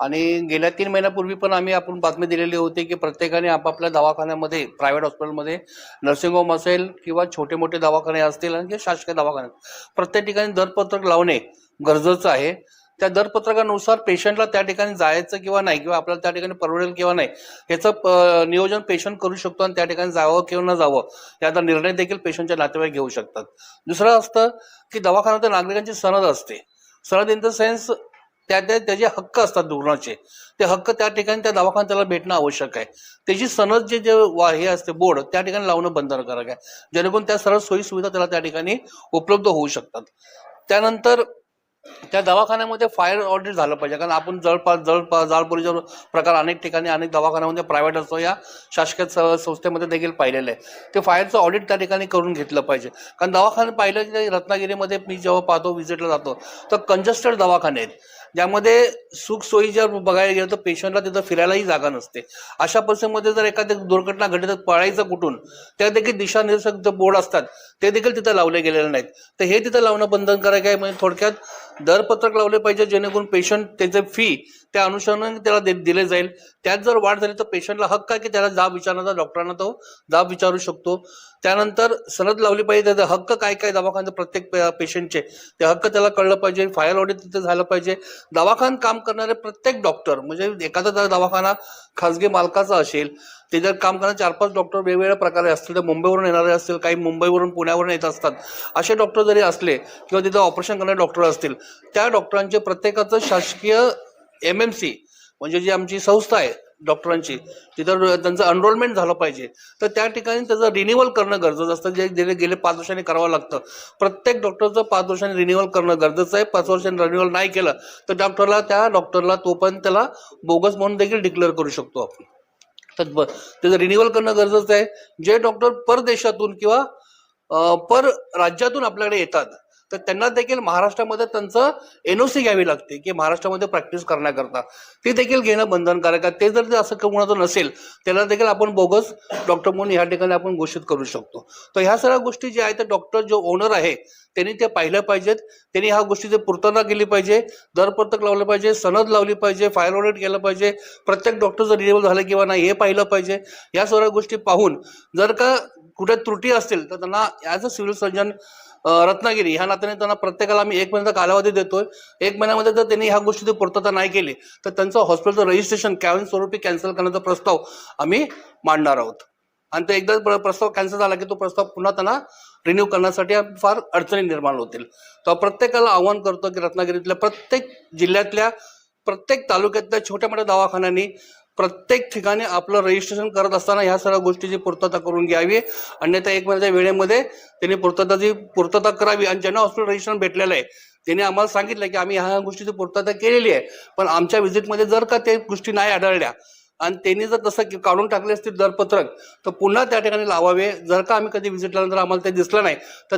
आणि गेल्या तीन महिन्यापूर्वी पण आम्ही आपण बातमी दिलेली होती की प्रत्येकाने आपापल्या दवाखान्यामध्ये प्रायव्हेट हॉस्पिटलमध्ये नर्सिंग होम असेल किंवा छोटे मोठे दवाखाने असतील आणि शासकीय दवाखाने प्रत्येक ठिकाणी दरपत्रक लावणे गरजेचं आहे. त्या दरपत्रकानुसार पेशंटला त्या ठिकाणी जायचं किंवा नाही किंवा आपल्याला त्या ठिकाणी परवडेल किंवा नाही याचं नियोजन पेशंट करू शकतो आणि त्या ठिकाणी जावं किंवा न जावं याचा निर्णय देखील पेशंटच्या नातेवाईक घेऊ शकतात. दुसरं असतं की दवाखान्यात नागरिकांची सनद असते. सनद इन द सेन्स त्या त्या त्याचे हक्क असतात रुग्णाचे ते हक्क त्या ठिकाणी त्या दवाखान्यात त्याला भेटणं आवश्यक आहे. त्याची सनद जे जे वा- हे असते बोर्ड त्या ठिकाणी लावणं बंधनकारक आहे. जेणेकरून त्या सर्व सोयी सुविधा त्याला त्या ठिकाणी उपलब्ध होऊ शकतात. त्यानंतर त्या दवाखान्यामध्ये फायर ऑडिट झालं पाहिजे. कारण आपण जळपास जळ जाळपोलीचा प्रकार अनेक ठिकाणी अनेक दवाखान्यामध्ये प्रायव्हेट असतो. या शासकीय संस्थेमध्ये देखील पाहिलेलं आहे. ते फायरचं ऑडिट त्या ठिकाणी करून घेतलं पाहिजे. कारण दवाखाने पाहिलं की रत्नागिरीमध्ये मी जेव्हा पाहतो व्हिजिटला जातो तर कंजस्टेड दवाखाने आहेत. ज्यामध्ये सुखसोयी जर बघायला गेलं तर पेशंटला तिथं फिरायलाही जागा नसते. अशा परिस्थितीमध्ये जर एखादी दुर्घटना घडली तर पळायचं कुठून? त्या देखील दिशानिर्देशक जे बोर्ड असतात ते देखील तिथं लावले गेलेले नाहीत. तर हे तिथं लावणं बंधनकारक आहे. म्हणजे थोडक्यात दरपत्रक लावले पाहिजे जेणेकरून पेशंट त्याचे फी त्या अनुषंगाने त्याला दे- दिले जाईल. त्यात जर वाढ झाली तर पेशंटला हक्क आहे की त्याला जाब विचारण्याचा डॉक्टरांना तो जाब विचारू शकतो. त्यानंतर सनद लावली पाहिजे त्याचा हक्क काय काय दवाखान्याचे प्रत्येक पेशंटचे. ते हक्क त्याला कळलं पाहिजे फायर ऑडिट तिथे झालं पाहिजे. दवाखान काम करणारे प्रत्येक डॉक्टर म्हणजे एखादा जर दवाखाना खाजगी मालकाचा असेल ते जर काम करणारे चार पाच डॉक्टर वेगवेगळ्या प्रकारे असतील तर मुंबईवरून येणारे असतील काही मुंबईवरून पुण्यावरून येत असतात. असे डॉक्टर जरी असले किंवा तिथं ऑपरेशन करणारे डॉक्टर असतील त्या डॉक्टरांचे प्रत्येकाचं शासकीय एम एम सी म्हणजे जी आमची संस्था आहे डॉक्टरांची तिथं त्यांचं अनरोलमेंट झालं पाहिजे. तर त्या ठिकाणी त्याचं रिन्युअल करणं गरजेचं असतं जे गेले गेले पाच वर्षांनी करावं लागतं. प्रत्येक डॉक्टरचं पाच वर्षांनी रिन्युअल करणं गरजेचं आहे. पाच वर्षांनी रिन्युअल नाही केलं तर डॉक्टरला त्या डॉक्टरला तो पण त्याला बोगस म्हणून देखील डिक्लेअर करू शकतो आपण. तर त्याचं रिन्युअल करणं गरजेचं आहे. जे डॉक्टर परदेशातून किंवा पर राज्यातून आपल्याकडे येतात तर त्यांना देखील महाराष्ट्रामध्ये त्यांचं एनओसी घ्यावी लागते की महाराष्ट्रामध्ये प्रॅक्टिस करण्याकरता. ते देखील घेणं बंधनकारक आहे. ते जर ते असं कोणाचं नसेल त्याला देखील आपण बोगस डॉक्टर म्हणून ह्या ठिकाणी आपण घोषित करू शकतो. तर ह्या सगळ्या गोष्टी ज्या आहेत त्या डॉक्टर जो ओनर आहे त्यांनी ते पाहिल्या पाहिजेत. त्यांनी ह्या गोष्टीची पूर्तता केली पाहिजे. दरपत्रक लावलं पाहिजे सनद लावली पाहिजे फायर ऑडिट केलं पाहिजे. प्रत्येक डॉक्टरचं रिनेबल झालं किंवा नाही हे पाहिलं पाहिजे. या सगळ्या गोष्टी पाहून जर का कुठे त्रुटी असतील तर त्यांना as a civil surgeon Ratnagiri. ह्या नात्याने त्यांना प्रत्येकाला आम्ही एक महिन्याचा कालावधी देतोय. एक महिन्यामध्ये जर त्यांनी ह्या गोष्टी पूर्तता नाही केली तर त्यांचं हॉस्पिटलचं रजिस्ट्रेशन कायम स्वरूपी कॅन्सल करण्याचा प्रस्ताव आम्ही मांडणार आहोत. आणि तो एकदा प्र- प्रस्ताव कॅन्सल झाला की तो प्रस्ताव पुन्हा त्यांना रिन्यू करण्यासाठी फार अडचणी निर्माण होतील. तर प्रत्येकाला आव्हान करतो की रत्नागिरीतल्या प्रत्येक जिल्ह्यातल्या प्रत्येक तालुक्यातल्या छोट्या मोठ्या दवाखान्यांनी प्रत्येक ठिकाणी आपलं रजिस्ट्रेशन करत असताना ह्या सगळ्या गोष्टीची पूर्तता करून घ्यावी. अन्यथा एक महिन्याच्या वेळेमध्ये त्यांनी पूर्तताची पूर्तता करावी आणि ज्यांना हॉस्पिटल रजिस्ट्रेशन भेटलेलं आहे त्यांनी आम्हाला सांगितलं की आम्ही ह्या गोष्टीची पूर्तता केलेली आहे. पण आमच्या व्हिजिटमध्ये जर का ते गोष्टी नाही आढळल्या आणि त्यांनी जर तसं की काढून टाकले असतील दरपत्रक तर पुन्हा त्या ठिकाणी लावावे. जर का आम्ही कधी व्हिजिट केल्यानंतर आम्हाला ते दिसलं नाही. तर